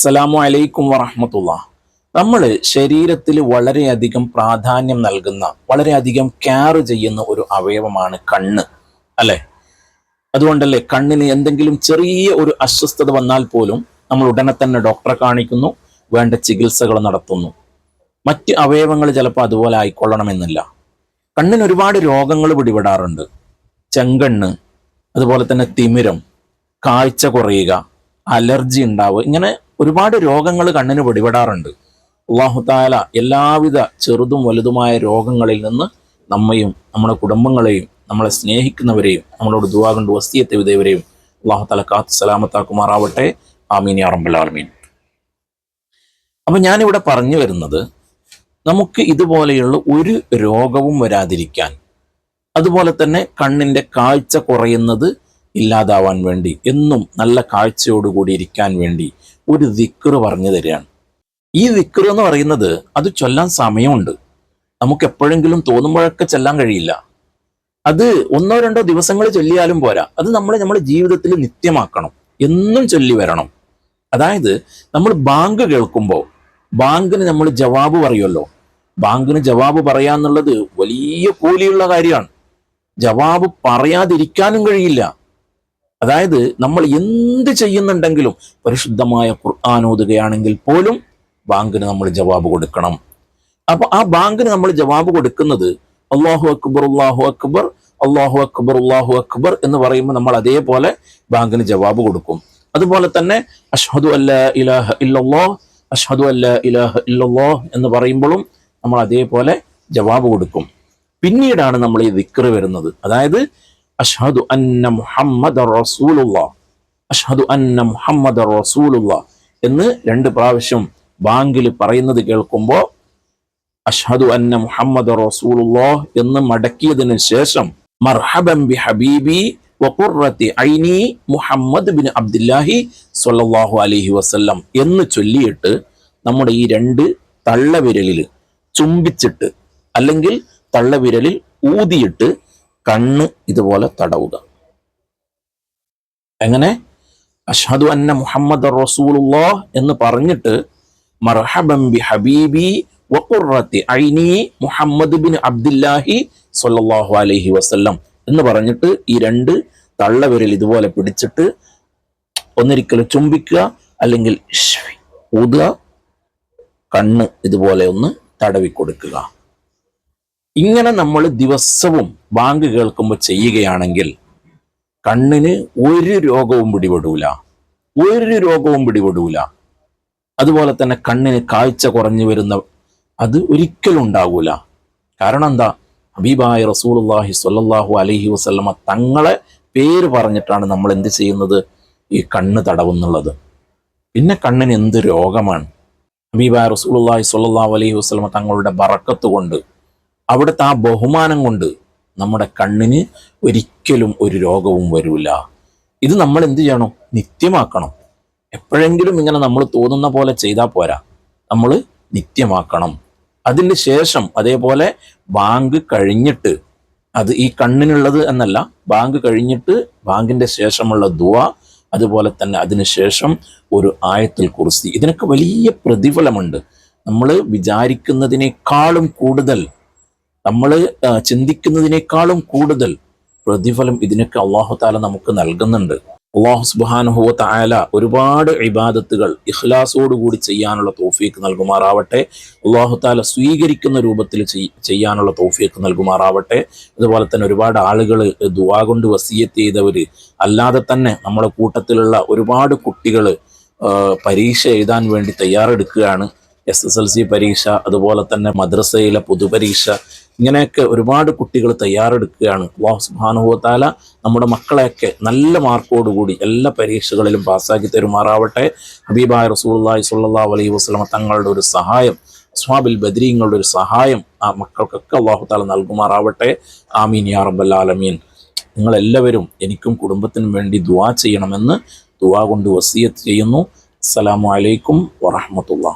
അസ്സലാമു അലൈക്കും വറഹമത്തുള്ള. നമ്മൾ ശരീരത്തിൽ വളരെയധികം പ്രാധാന്യം നൽകുന്ന വളരെയധികം കെയർ ചെയ്യുന്ന ഒരു അവയവമാണ് കണ്ണ് അല്ലെ? അതുകൊണ്ടല്ലേ കണ്ണിന് എന്തെങ്കിലും ചെറിയ ഒരു അസ്വസ്ഥത വന്നാൽ പോലും നമ്മൾ ഉടനെ തന്നെ ഡോക്ടറെ കാണിക്കുന്നു വേണ്ട ചികിത്സകൾ നടത്തുന്നു. മറ്റ് അവയവങ്ങൾ ചിലപ്പോൾ അതുപോലെ ആയിക്കൊള്ളണമെന്നില്ല. കണ്ണിന് ഒരുപാട് രോഗങ്ങൾ പിടിപെടാറുണ്ട്. ചെങ്കണ്ണ് അതുപോലെ തന്നെ തിമിരം കാഴ്ച കുറയുക അലർജി ഉണ്ടാവുക ഇങ്ങനെ ഒരുപാട് രോഗങ്ങൾ കണ്ണിന് പിടിപെടാറുണ്ട്. അള്ളാഹുത്താല എല്ലാവിധ ചെറുതും വലുതുമായ രോഗങ്ങളിൽ നിന്ന് നമ്മയും നമ്മുടെ കുടുംബങ്ങളെയും നമ്മളെ സ്നേഹിക്കുന്നവരെയും നമ്മളോട് ദുവാ കൊണ്ട് വസ്തിയത്തെ വിധേയവരെയും അള്ളാഹു താല കാത്ത് സലാമത്താക്കുമാറാവട്ടെ. ആമീൻ ആർമീൻ അപ്പൊ ഞാനിവിടെ പറഞ്ഞു വരുന്നത് നമുക്ക് ഇതുപോലെയുള്ള ഒരു രോഗവും വരാതിരിക്കാൻ അതുപോലെ തന്നെ കണ്ണിന്റെ കാഴ്ച കുറയുന്നത് ഇല്ലാതാവാൻ വേണ്ടി എന്നും നല്ല കാഴ്ചയോടുകൂടി ഇരിക്കാൻ വേണ്ടി ഒരു ദിക്റ് പറഞ്ഞു തരികയാണ്. ഈ ദിക്റ് എന്ന് പറയുന്നത് അത് ചൊല്ലാൻ സമയമുണ്ട്. നമുക്ക് എപ്പോഴെങ്കിലും തോന്നുമ്പോഴൊക്കെ ചെല്ലാൻ കഴിയില്ല. അത് ഒന്നോ രണ്ടോ ദിവസങ്ങൾ ചൊല്ലിയാലും പോരാ. അത് നമ്മൾ നമ്മുടെ ജീവിതത്തിൽ നിത്യമാക്കണം. എന്നും ചൊല്ലി വരണം. അതായത് നമ്മൾ ബാങ്ക് കേൾക്കുമ്പോൾ ബാങ്കിന് നമ്മൾ ജവാബ് പറയുമല്ലോ. ബാങ്കിന് ജവാബ് പറയാന്നുള്ളത് വലിയ കൂലിയുള്ള കാര്യമാണ്. ജവാബ് പറയാതിരിക്കാനും കഴിയില്ല. അതായത് നമ്മൾ എന്ത് ചെയ്യുന്നുണ്ടെങ്കിലും പരിശുദ്ധമായ ഖുർആൻ ഓതുകയാണെങ്കിൽ പോലും ബാങ്കിന് നമ്മൾ ജവാബ് കൊടുക്കണം. അപ്പൊ ആ ബാങ്കിന് നമ്മൾ ജവാബ് കൊടുക്കുന്നത് അള്ളാഹു അക്ബർ അള്ളാഹു അക്ബർ അള്ളാഹു അക്ബർ അള്ളാഹു അക്ബർ എന്ന് പറയുമ്പോൾ നമ്മൾ അതേപോലെ ബാങ്കിന് ജവാബ് കൊടുക്കും. അതുപോലെ തന്നെ അഷ്ഹദു അല്ല ഇലാഹ ഇല്ലല്ലോ അഷ്ഹദു അല്ല ഇലാഹ ഇല്ലല്ലോ എന്ന് പറയുമ്പോഴും നമ്മൾ അതേപോലെ ജവാബ് കൊടുക്കും. പിന്നീടാണ് നമ്മൾ ഈ ദിക്റ് വരുന്നത്. അതായത് അഷ്ഹദു അന്ന മുഹമ്മദ് റസൂലുള്ള. അഷ്ഹദു അന്ന മുഹമ്മദ് റസൂലുള്ള. എന്ന് രണ്ട് പ്രാവശ്യം ബാങ്കിൽ പറയുന്നത് കേൾക്കുമ്പോൾ അഷ്ഹദു അന്ന മുഹമ്മദ് റസൂലുള്ള എന്ന് മടക്കിയതിനു ശേഷം മർഹബൻ ബി ഹബീബി വഖുറത്തി ഐനി മുഹമ്മദ് ബിൻ അബ്ദുല്ലാഹി സ്വല്ലല്ലാഹു അലൈഹി വസല്ലം എന്ന് ചൊല്ലിയിട്ട് നമ്മുടെ ഈ രണ്ട് തള്ളവിരലിൽ ചുംബിച്ചിട്ട് അല്ലെങ്കിൽ തള്ളവിരലിൽ ഊതിയിട്ട് കണ്ണ് ഇതുപോലെ തടവുക. എങ്ങനെ? അഷ്ഹദു അന്ന മുഹമ്മദ് റസൂലുള്ള എന്ന് പറഞ്ഞിട്ട് മർഹബൻ ബി ഹബീബി വഖുറത്തി ഐനി മുഹമ്മദ് ബിൻ അബ്ദുല്ലാഹി സ്വല്ലല്ലാഹു അലൈഹി വസല്ലം എന്ന് പറഞ്ഞിട്ട് ഈ രണ്ട് തള്ളവിരൽ ഇതുപോലെ പിടിച്ചിട്ട് ഒന്നിരിക്കൽ ചുംബിക്കുക അല്ലെങ്കിൽ ഊതുക കണ്ണ് ഇതുപോലെ ഒന്ന് തടവി കൊടുക്കുക ഇങ്ങനെ നമ്മൾ ദിവസവും ബാങ്ക് കേൾക്കുമ്പോൾ ചെയ്യുകയാണെങ്കിൽ കണ്ണിന് ഒരു രോഗവും പിടിപെടൂല. ഒരു രോഗവും പിടിപെടൂല. അതുപോലെ തന്നെ കണ്ണിന് കാഴ്ച കുറഞ്ഞു വരുന്ന അത് ഒരിക്കലും ഉണ്ടാകൂല കാരണം എന്താ? ഹബീബായ റസൂലുള്ളാഹി സ്വല്ലല്ലാഹു അലൈഹി വസല്ലമ തങ്ങളെ പേര് പറഞ്ഞിട്ടാണ് നമ്മൾ എന്ത് ചെയ്യുന്നത്? ഈ കണ്ണ് തടവുന്നുള്ളത്. പിന്നെ കണ്ണിന് എന്ത് രോഗമാണ്? ഹബീബായ റസൂലുള്ളാഹി സ്വല്ലല്ലാഹു അലൈഹി വസല്ലമ തങ്ങളുടെ ബറക്കത്ത് കൊണ്ട് അവിടുത്തെ ആ ബഹുമാനം കൊണ്ട് നമ്മുടെ കണ്ണിന് ഒരിക്കലും ഒരു രോഗവും വരില്ല ഇത് നമ്മൾ എന്ത് ചെയ്യണം? നിത്യമാക്കണം. എപ്പോഴെങ്കിലും ഇങ്ങനെ നമ്മൾ തോന്നുന്ന പോലെ ചെയ്താൽ പോരാ. നമ്മൾ നിത്യമാക്കണം. അതിന് ശേഷം അതേപോലെ ബാങ്ക് കഴിഞ്ഞിട്ട് അത് ഈ കണ്ണിനുള്ളത് എന്നല്ല ബാങ്ക് കഴിഞ്ഞിട്ട് ബാങ്കിന്റെ ശേഷമുള്ള ദുവ അതുപോലെ തന്നെ അതിനുശേഷം ഒരു ആയത്തിൽ കുറിച്ച് ഇതിനൊക്കെ വലിയ പ്രതിഫലമുണ്ട്. നമ്മൾ വിചാരിക്കുന്നതിനേക്കാളും കൂടുതൽ നമ്മൾ ചിന്തിക്കുന്നതിനേക്കാളും കൂടുതൽ പ്രതിഫലം ഇതിനൊക്കെ അള്ളാഹു താല നമുക്ക് നൽകുന്നുണ്ട്. അള്ളാഹു സുബാനുഹുവ താല ഒരുപാട് ഇബാദത്തുകൾ ഇഖ്ലാസോടുകൂടി ചെയ്യാനുള്ള തോഫീക്ക് നൽകുമാറാവട്ടെ. അള്ളാഹു താല സ്വീകരിക്കുന്ന രൂപത്തിൽ ചെയ്യാനുള്ള തോഫീക്ക് നൽകുമാറാവട്ടെ. അതുപോലെ തന്നെ ഒരുപാട് ആളുകൾ ദുവാ കൊണ്ട് വസീയത്ത് ചെയ്തവർ അല്ലാതെ തന്നെ നമ്മുടെ കൂട്ടത്തിലുള്ള ഒരുപാട് കുട്ടികൾ പരീക്ഷ എഴുതാൻ വേണ്ടി തയ്യാറെടുക്കുകയാണ്. എസ് എസ് എൽ സി പരീക്ഷ അതുപോലെ തന്നെ മദ്രസയിലെ പൊതുപരീക്ഷ ഇങ്ങനെയൊക്കെ ഒരുപാട് കുട്ടികൾ തയ്യാറെടുക്കുകയാണ്. അള്ളാഹു സുബാനുഭവത്താല നമ്മുടെ മക്കളെയൊക്കെ നല്ല മാർക്കോടുകൂടി എല്ലാ പരീക്ഷകളിലും പാസ്സാക്കി തരുമാറാവട്ടെ. ഹബീബായ റസൂള്ളി സുല്ലാ അലൈഹി വസ്ലമ തങ്ങളുടെ ഒരു സഹായം സ്വാബിൽ ബദ്രീങ്ങളുടെ ഒരു സഹായം ആ മക്കൾക്കൊക്കെ അള്ളാഹു താല നൽകുമാറാവട്ടെ. ആമീൻ യാ റബ്ബൽ ആലമീൻ. നിങ്ങളെല്ലാവരും എനിക്കും കുടുംബത്തിനും വേണ്ടി ദുവാ ചെയ്യണമെന്ന് ദുവാ കൊണ്ട് വസീയത്ത് ചെയ്യുന്നു. അസ്സലാമു അലൈക്കും വറഹമത്തുള്ള